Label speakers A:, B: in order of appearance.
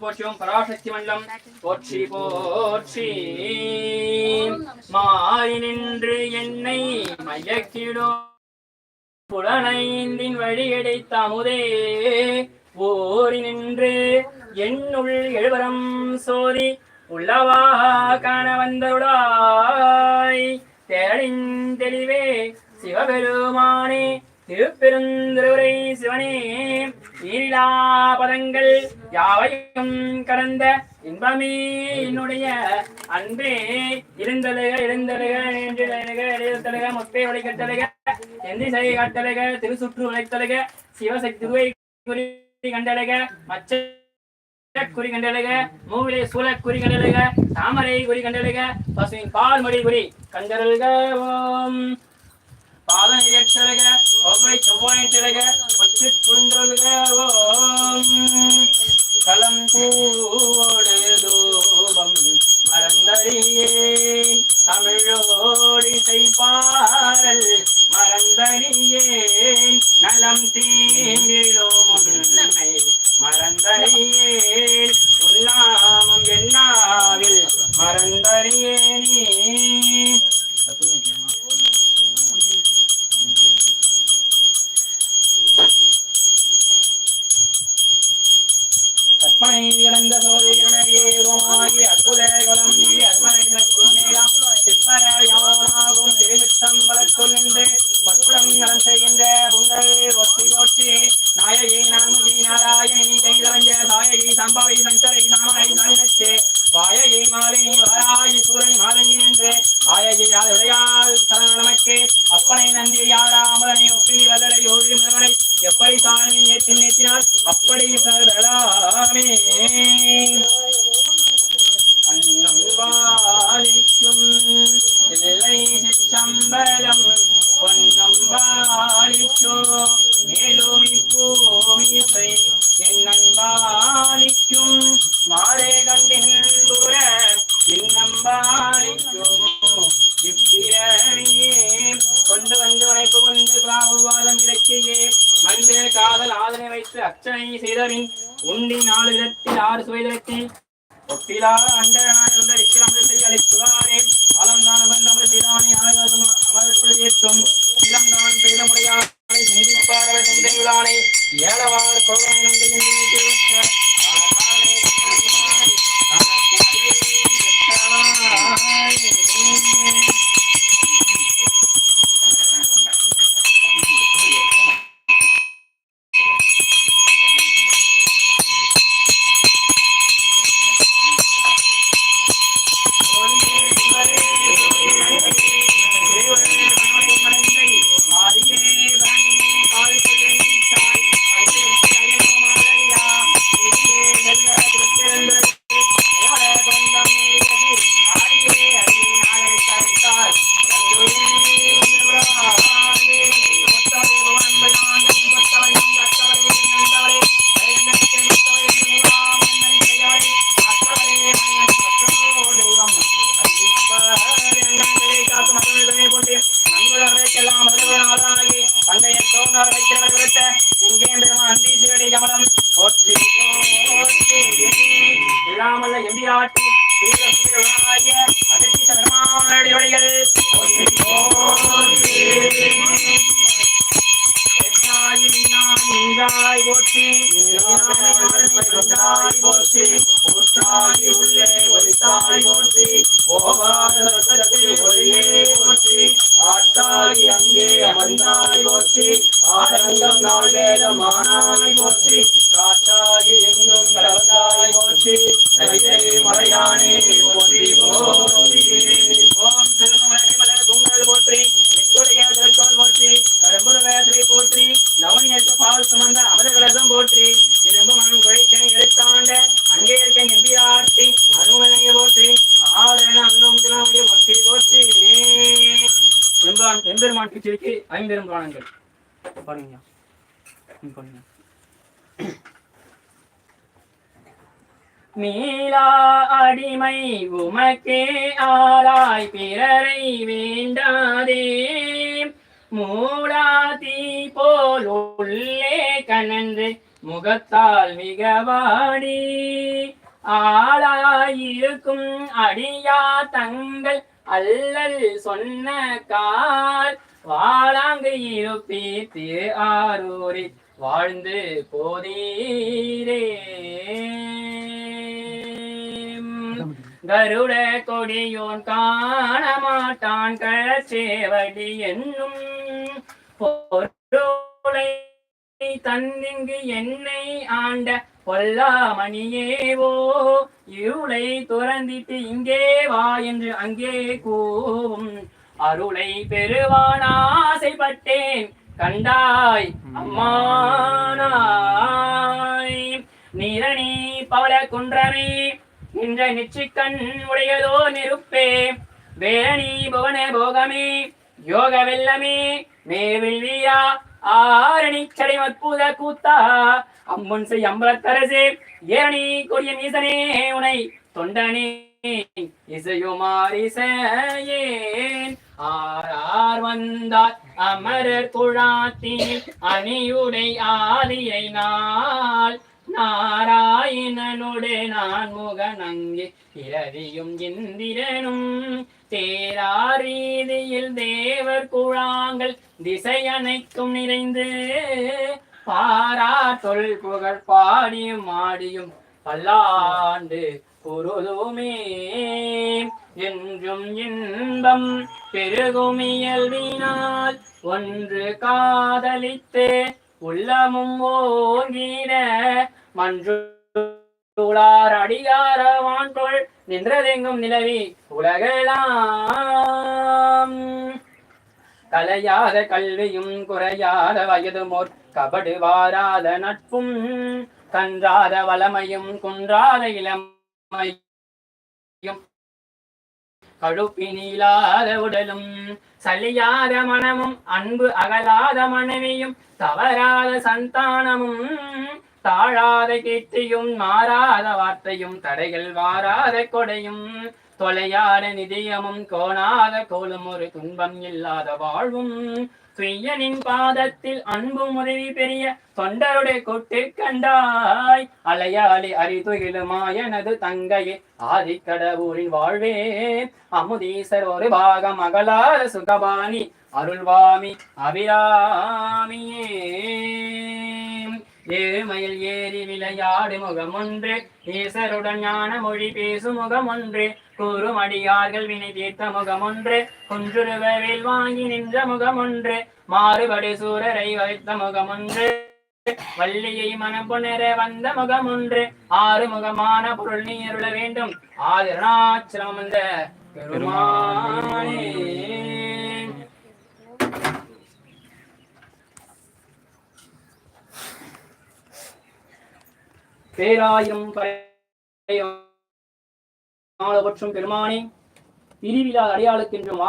A: போற்றியும் பராசக்தி மண்டலம் போற்றி போற்றி. மாறி நின்று என்னை மயக்கிடும் புலனைந்தின் வழியடைத்த அமுதே. ஓரி நின்று என்னுள் எழுவரம் சோதி. உள்ளவா காண வந்தருளாய் தேடின் தெளிவே சிவபெருமானே. திருப்பெருந்துரை சிவனே. நீலா பதங்கள் யாவையும் கடந்த இன்பமே என்னுடைய அன்பே. இருந்தலுக இருந்தலுக நின்றலுக எழுதலுக முப்பே ஒளிக்கட்டலுக எந்திசை காட்டலுக திருசுற்று உழைத்தலுக சிவசக்தி குறி கண்டலுக மச்ச குறி கண்டலுக மூவிலை சூழ குறி கண்டலுக தாமரை குறி கண்டலுக பசுவின் பால் மொழி குறி கண்டலுக ஓம். பாதம் இயற்றலுக ஒவ்வொரு செவ்வாய் திலக ஒற்று குறுந்தொழுக ஓம். களம் பூவோடு தூபம் மறந்தறியேன் தமிழோடி செய்பாரல் மறந்தறியேன் நலம் தீங்கிலோ முன்னை மறந்தறியேன் உன்னாமம் என்னாவில் மறந்தறியேனே అప్పనే பாகுபாதம் இலக்கியே காதல் ஆதனை வைத்து அர்ச்சனை செய்தவின் உண்டி நாலு விதத்தில் ஆறு சுவைதத்தில் ஒப்பிலா அண்டனாய் இருந்த இஸ்லாமத்தை அளித்துவாரே ஆலம்தான் வந்தவர் சீராணி ஆகாசம் அமரத்தில் ஏற்றும் இளம்தான் பெய்தமுடையானை சிந்திப்பாரவர் சிந்தையுளானை ஏழவார் கொள்கை நந்தி நீங்காய் போற்றி நீங்காய் போற்றி ஊற்றாகி உள்ளே ஒளித்தாய் போற்றி ஓவாதத்தில் ஒளியே போற்றி ஆட்டாகி அங்கே அமர்ந்தாய் போற்றி ஆனந்தம் நாள் வேதமானாய் போற்றி எங்கும் கடந்தாய் போற்றி மலையானே போற்றி போற்றி சுமந்த அமரகலசம் போற்றி. திரும்ப மனம் குழைக்கனை எடுத்தாண்ட அங்கே இருக்க நெம்பியாட்டி அருமனையை போற்றி. ஆரண அங்கம் தினமுடைய போற்றி போற்றி. எம்பெருமான் எம்பெருமான் பிச்சைக்கு ஐம்பெரும் புராணங்கள் பாருங்க. பாருங்க. மீளா அடிமை உமக்கே ஆளாய். பிறரை வேண்டாதே. மூடாதி போல் உள்ளே கனன்று முகத்தால் மிகவாடி ஆளாயிருக்கும் அடியா தங்கள் அல்லல் சொன்ன கால். வாழாங்கு இருப்பி திரு ஆரூரில் வாழ்ந்து போதீரே. கருட கொடியோன் காண மாட்டான் கழச்சேவடி என்னும் பொருளை தன்னிங்கு என்னை ஆண்ட பொல்லாமணியேவோ இருளை துறந்திட்டு இங்கே வா என்று அங்கே கூவும். அருளை பெறுவான் ஆசைப்பட்டேன் கண்டாய் அம்மானாய். நிரணி பவள குன்றமே நின்ற நிச்சிக்கண் உடையதோ நெருப்பே. வேணி புவன போகமே யோக வெல்லமே மேவிழியா ஆரணி சடை மற்பூத கூத்தா அம்மன் செய் அம்பலத்தரசே ஏரணி கொடிய மீசனே உனை தொண்டனே இசையுமாரிசேன் ஆரார் வந்தார் அமரர் குழாத்தில் அணியுடை ஆதியை நாள். நாராயணனுடைய நான் முகநங்கே இரவியும் இந்திரனும் தேராரீதியில் தேவர் குழாங்கள் திசை நிறைந்து பாரா தொல் புகழ் பாடியும் ஆடியும் பல்லாண்டு பொருளுமே என்றும் இன்பம் பெருகும் இயல்பினால் ஒன்று காதலித்து உள்ளமும் ஓங்கிட மன்றுளார் அடியார வான்கொள் நின்றதெங்கும் நிலவி உலகலாம். கலையாத கல்வியும் குறையாத வயதுமோர் கபடு வாராத நட்பும் கன்றாத வளமையும் குன்றாத இளமையும். கழுப்பினிலாத உடலும் சலியாத மனமும் அன்பு அகலாத மனைவியும் தவறாத சந்தானமும் தாழாத கீர்த்தியும் மாறாத வார்த்தையும் தடைகள் வாராத கொடையும். தொலையாத நிதியமும் கோணாத கோலும் ஒரு துன்பம் இல்லாத வாழ்வும். துய்யனின் பாதத்தில் அன்பும் உதவி பெரிய தொண்டருடைய கொட்டு கண்டாய். அலையாளி அரிதுகிலுமாயனது தங்கையே ஆதிக்கடவுரின் வாழ்வே. அமுதீசர் ஒரு பாகம் அகலாத சுகபாணி அருள்வாமி அபிராமியே. ஏழுமையில் ஏறி விளையாடு முகம் ஒன்று ஈசருடன் ஞான மொழி பேசும் முகம் ஒன்று கூறும் அடியார்கள் வினை தீர்த்த முகம் ஒன்று குன்றுருவில் வாங்கி நின்ற முகம் ஒன்று மாறுபடு சூரரை வைத்த முகம் ஒன்று வள்ளியை மனம் புணர வந்த முகம் ஒன்று ஆறு முகமான பொருள் நீருள வேண்டும். ஆதிரணாச்சலம் பெருமானே. பேராயிரம் பறையும் பெருமானே பிரிவிழா அடையாளத்தின்றும் மாற